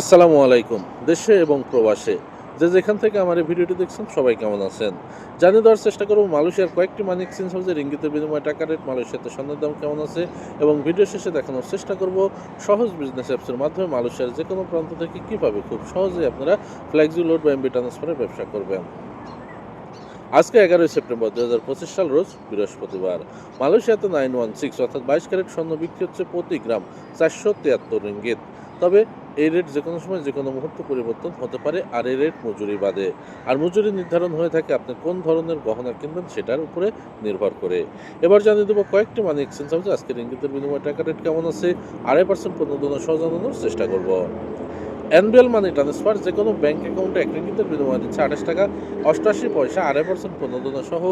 আসসালামু আলাইকুম, দেশে এবং প্রবাসে। যে যেখান থেকে আমার এই ভিডিওটি দেখছেন, সবাই কেমন আছেন? জানিয়ে দেওয়ার চেষ্টা করব, মালয়েশিয়ার কয়েকটি মানি এক্সচেঞ্জ হাউসের ইঙ্গিতের বিনিময় টাকা রেট মালয়েশিয়াতে স্বর্ণের দাম কেমন আছে এবং ভিডিও শেষে দেখানোর চেষ্টা করব, সহজ বিজনেস অ্যাপসের মাধ্যমে মালয়েশিয়ার যে কোনো প্রান্ত থেকে কীভাবে খুব সহজেই আপনারা ফ্ল্যাক্সি লোড বা এমবি ট্রান্সফারে ব্যবসা করবেন। আজকে এগারোই সেপ্টেম্বর দু হাজার পঁচিশ সাল, রোজ বৃহস্পতিবার। মালয়েশিয়াতে নাইন ওয়ান সিক্স অর্থাৎ বাইশ ক্যারেট স্বর্ণ বিক্রি হচ্ছে প্রতি গ্রাম চারশো তিয়াত্তর রিঙ্গিত। তবে এই রেট যে কোনো সময় যে কোনো মুহূর্তে পরিবর্তন হতে পারে আর এই রেট মজুরি বাদে। আর মজুরি নির্ধারণ হয়ে থাকে আপনি কোন ধরনের গহনা কিনবেন সেটার উপরে নির্ভর করে। এবার জানিয়ে দেবো কয়েকটি মানি এক্সচেঞ্জ হাউসে আজকের ইঙ্গিতের বিনিময় টাকা রেট কেমন আছে, আড়াই পার্সেন্ট প্রণোদনা সহ জানানোর চেষ্টা করব। এনবিএল মানি ট্রান্সফার যে কোনো ব্যাঙ্ক অ্যাকাউন্টে এক রিঙ্গিতের বিনিময় দিচ্ছে আঠাশ টাকা অষ্টাশি পয়সা, আড়াই পার্সেন্ট প্রণোদনা সহ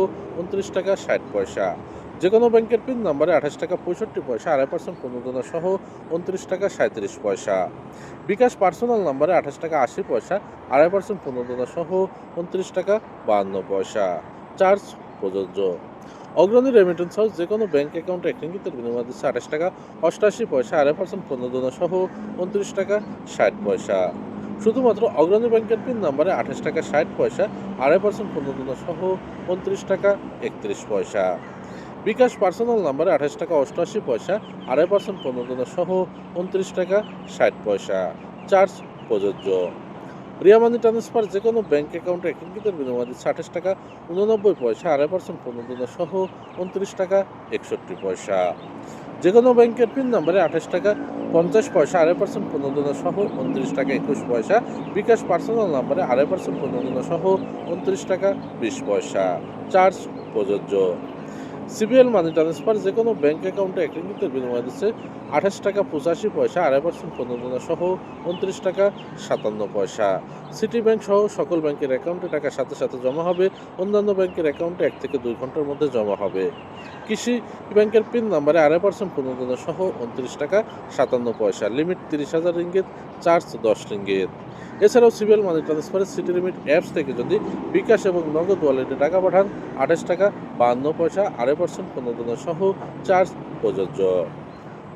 উনত্রিশ টাকা, ষাট পয়সা। যে কোনো ব্যাংকের পিন নাম্বারে আঠাশ টাকা, পঁয়ষট্টি পয়সা, আড়াই পার্সেন্ট প্রণোদনা সহ উনত্রিশ টাকা সাঁত্রিশ পয়সা। বিকাশ পার্সোনাল নাম্বারে আঠাশ টাকা, আশি পয়সা, আড়াই পার্সেন্ট প্রণোদনা সহ উনত্রিশ টাকা, বাহান্ন পয়সা। চার্জ প্রযোজ্য। অগ্রণী রেমিটেন্স হাউস যে কোনো ব্যাংক অ্যাকাউন্টে এক রিঙ্গিতের বিনিময় দিচ্ছে আঠাশ টাকা, অষ্টাশি পয়সা, আড়াই পার্সেন্ট প্রণোদনা সহ উনত্রিশ টাকা, ষাট পয়সা। শুধুমাত্র অগ্রণী ব্যাংকের পিন নাম্বারে আঠাশ টাকা, ষাট পয়সা, আড়াই পার্সেন্ট প্রণোদনা সহ উনত্রিশ টাকা, একত্রিশ পয়সা। বিকাশ পার্সোনাল নাম্বারে আঠাশ টাকা অষ্টআশি পয়সা, আড়াই পার্সেন্ট প্রণোদনা সহ উনত্রিশ টাকা, ষাট পয়সা। চার্জ প্রযোজ্য। রিয়া মানি ট্রান্সফার যে কোনো ব্যাংক অ্যাকাউন্টে এক রিঙ্গিতের বিনিময় দিচ্ছে আঠাশ টাকা, উননব্বই পয়সা, আড়াই পার্সেন্ট প্রণোদনা সহ উনত্রিশ টাকা, একষট্টি পয়সা। যে কোনো ব্যাংকের পিন নাম্বারে আঠাশ টাকা, পঞ্চাশ পয়সা, আড়াই পার্সেন্ট পনেরো প্রণোদনা সহ উনত্রিশ টাকা, একুশ পয়সা। বিকাশ পার্সোনাল নাম্বারে আড়াই পার্সেন্ট পনেরো প্রণোদনা সহ উনত্রিশ টাকা, বিশ পয়সা। চার্জ প্রযোজ্য। সিবিএল মানি ট্রান্সফার যে কোনো ব্যাঙ্ক অ্যাকাউন্টে এক রিঙ্গিতের বিনিময় দিচ্ছে আঠাশ টাকা পঁচাশি পয়সা, আড়াই পার্সেন্ট প্রণোদনা সহ উনত্রিশ টাকা সাতান্ন পয়সা। সিটি ব্যাংক সহ সকল ব্যাংকের অ্যাকাউন্টে টাকা সাথে সাথে জমা হবে, অন্যান্য ব্যাংকের অ্যাকাউন্টে এক থেকে দুই ঘণ্টার মধ্যে জমা হবে। কৃষি ব্যাংকের পিন নাম্বারে আড়াই পার্সেন্ট প্রণোদনা সহ উনত্রিশ টাকা সাতান্ন পয়সা, লিমিট তিরিশ হাজার রিঙ্গিত, চার্জ দশ রিঙ্গিত। এছাড়াও সিবিএল মানি ট্রান্সফারের সিটি লিমিট অ্যাপস থেকে যদি বিকাশ এবং নগদ ওয়ালেটে টাকা পাঠান, আঠাশ টাকা, বাহান্ন পয়সা, আড়াই পার্সেন্ট প্রণোদনা সহ চার্জ প্রযোজ্য।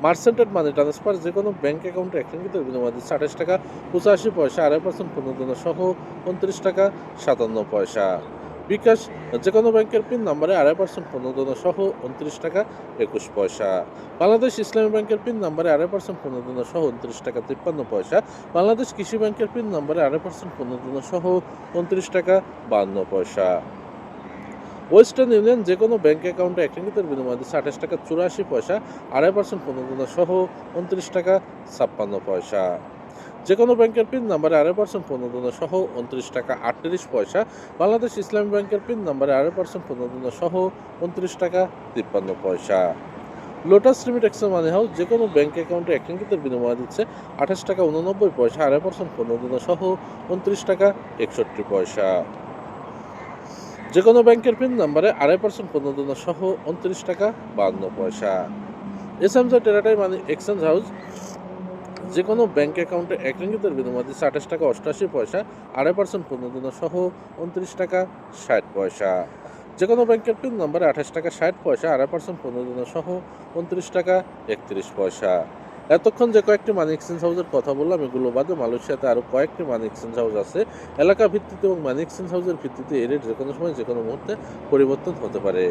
মার্সেন্টেড মানি ট্রান্সফার যে কোনো ব্যাঙ্ক অ্যাকাউন্টে একটি রিঙ্গিতের বিনিময় আঠাশ টাকা, পঁচাশি পয়সা, আড়াই পার্সেন্ট প্রণোদনা সহ, উনত্রিশ টাকা, সাতান্ন পয়সা। বিকাশ যে কোনো ব্যাংকের পিন নাম্বারে আড়াই পার্সেন্ট প্রণোদনা সহ উনত্রিশ টাকা একুশ পয়সা। বাংলাদেশ ইসলামী ব্যাংকের পিন নাম্বারে আড়াই পার্সেন্ট প্রণোদনা সহ উনত্রিশ টাকা তিপ্পান্ন পয়সা। বাংলাদেশ কৃষি ব্যাংকের পিন নাম্বারে আড়াই পার্সেন্ট প্রণোদনা সহ উনত্রিশ টাকা বাহান্ন পয়সা। ওয়েস্টার্ন ইউনিয়ন যে কোনো ব্যাঙ্ক অ্যাকাউন্টে এক রিঙ্গিতের বিনিময় দিচ্ছে আঠাশ টাকা চুরাশি পয়সা, আড়াই পার্সেন্ট প্রণোদনা সহ উনত্রিশ টাকা ছাপ্পান্ন পয়সা। যে কোনো ব্যাংকের পিন নাম্বারে আড়াই পার্সেন্ট প্রণোদনা সহ উনত্রিশ টাকা আটত্রিশ পয়সা, বাংলাদেশ ইসলামী ব্যাংকের পিন নাম্বারে আড়াই পার্সেন্ট প্রণোদনা সহ উনত্রিশ টাকা তিপ্পান্ন পয়সা। Lotus limit excel money house যে কোনো ব্যাংক অ্যাকাউন্টে এক রিঙ্গিতের বিনিময় দিচ্ছে আঠাশ টাকা উননব্বই পয়সা, আড়াই পার্সেন্ট প্রণোদনা সহ উনত্রিশ টাকা একষট্টি পয়সা। যে কোনো ব্যাংকের পিন নাম্বারে আড়াই পার্সেন্ট প্রণোদনা সহ উনত্রিশ টাকা বাহান্ন পয়সা। এস এসএমজা টেরাটাই মানি এক্সচেঞ্জ হাউস যে কোনো ব্যাঙ্ক অ্যাকাউন্টে এক রিঙ্গিতের বিনিময় দিচ্ছে আঠাশ টাকা অষ্টআশি পয়সা, আড়াই পার্সেন্ট পুনর্দনা সহ উনত্রিশ টাকা, ষাট পয়সা। যে কোনো ব্যাংকের পিন নাম্বারে আঠাশ টাকা, ষাট পয়সা, আড়াই পার্সেন্ট পুনর্দনা সহ উনত্রিশ টাকা, একত্রিশ পয়সা। এতক্ষণ যে কয়েকটি মানি এক্সচেঞ্জ হাউসের কথা বললাম, এগুলো বাদে মালয়েশিয়াতে আরও কয়েকটি মানি এক্সচেঞ্জ হাউস আছে। এলাকা ভিত্তিতে এবং মানি এক্সচেঞ্জ হাউসের ভিত্তিতে এই রেট যে কোনো সময় যে কোনো মুহূর্তে পরিবর্তন হতে পারে।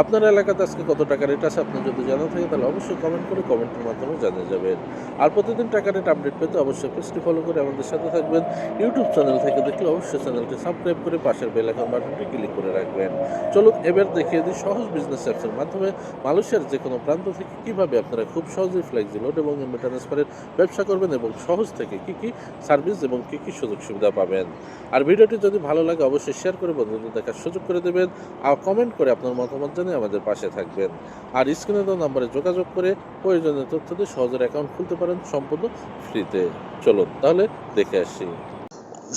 আপনার এলাকাতে আজকে কত টাকা রেট আছে আপনি যদি জানা থাকে, তাহলে অবশ্যই কমেন্ট করে কমেন্টের মাধ্যমে জানিয়ে যাবেন। আর প্রতিদিন টাকা রেট আপডেট পেতে অবশ্যই পেজটি ফলো করে আমাদের সাথে থাকবেন। ইউটিউব চ্যানেল থেকে দেখলে অবশ্যই চ্যানেলটি সাবস্ক্রাইব করে পাশের বেল আইকন বাটনটি ক্লিক করে রাখবেন। চলুন এবার দেখিয়ে দিই সহজ বিজনেস অ্যাপসের মাধ্যমে মালয়েশিয়ার যে কোনো প্রান্ত থেকে কীভাবে আপনারা খুব সহজেই ফ্লেক্সি লোড এবং এমবি ট্রান্সফারের ব্যবসা করবেন এবং সহজ থেকে কি কি সার্ভিস এবং কি কি সুযোগ সুবিধা পাবেন। আর ভিডিওটি যদি ভালো লাগে, অবশ্যই শেয়ার করে বন্ধুদের দেখার সুযোগ করে দেবেন আর কমেন্ট করে আপনার মতামত জানিয়ে আমাদের পাশে থাকবেন। আর স্ক্রিনে দেওয়া নাম্বারে যোগাযোগ করে প্রয়োজনীয় তথ্য দিয়ে সহজের অ্যাকাউন্ট খুলতে পারেন সম্পূর্ণ ফ্রিতে চলুন তাহলে দেখে আসি।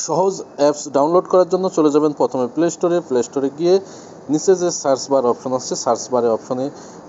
সহজ অ্যাপস ডাউনলোড করার জন্য চলে যাবেন প্রথমে প্লে স্টোরে প্লে স্টোরে গিয়ে নিচে যে সার্চ বার অপশন আছে সার্চ বারে অপশনে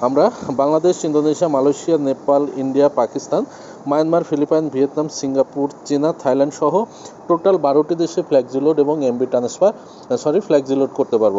আমরা Bangladesh, Indonesia, Malaysia, Nepal, India, Pakistan, Myanmar, Philippines, Vietnam, Singapore, চীনা, থাইল্যান্ড সহ টোটাল বারোটি দেশে ফ্ল্যাক্সিলোড এবং এমবি ট্রান্সফার সরি ফ্ল্যাক্সিলোড করতে পারব।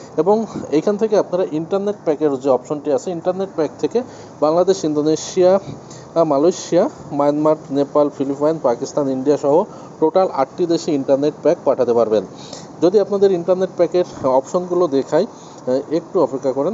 এবং এখান থেকে আপনারা ইন্টারনেট প্যাকের যে অপশনটি আছে ইন্টারনেট প্যাক থেকে Bangladesh, Indonesia Malaysia, Myanmar, Nepal, Philippines, Pakistan, India সহ টোটাল আটটি দেশে ইন্টারনেট প্যাক পাঠাতে পারবেন। যদি আপনাদের ইন্টারনেট প্যাকের অপশনগুলো দেখাই একটু অপেক্ষা করেন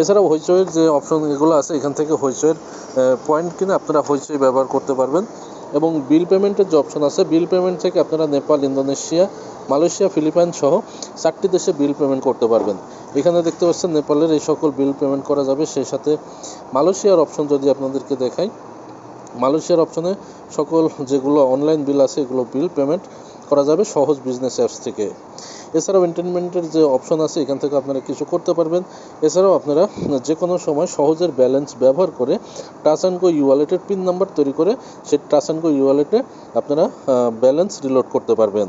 এছাড়াও হইচইয়ের যে অপশন এগুলো আছে, এখান থেকে হইচয়ের পয়েন্ট কিনে আপনারা হইচই ব্যবহার করতে পারবেন। এবং বিল পেমেন্টের যে অপশন আছে বিল পেমেন্ট থেকে আপনারা নেপাল, ইন্দোনেশিয়া, মালয়েশিয়া, ফিলিপাইন সহ চারটি দেশে বিল পেমেন্ট করতে পারবেন। এখানে দেখতে পাচ্ছেন, নেপালের এই সকল বিল পেমেন্ট করা যাবে। সেই সাথে মালয়েশিয়ার অপশন যদি আপনাদেরকে দেখাই মালয়েশিয়ার অপশনে সকল যেগুলো অনলাইন বিল আছে, এগুলো বিল পেমেন্ট করা যাবে সহজ বিজনেস অ্যাপস থেকে। এছাড়াও এন্টারটেনমেন্টের যে অপশন আছে, এখান থেকে আপনারা কিছু করতে পারবেন। এছাড়াও আপনারা যে কোনো সময় সহজের ব্যালেন্স ব্যবহার করে টাচ অ্যান্ড গো ইওয়ালেটের পিন নাম্বার তৈরি করে, সেই টাচ অ্যান্ড গো আপনারা ব্যালেন্স রিলোড করতে পারবেন।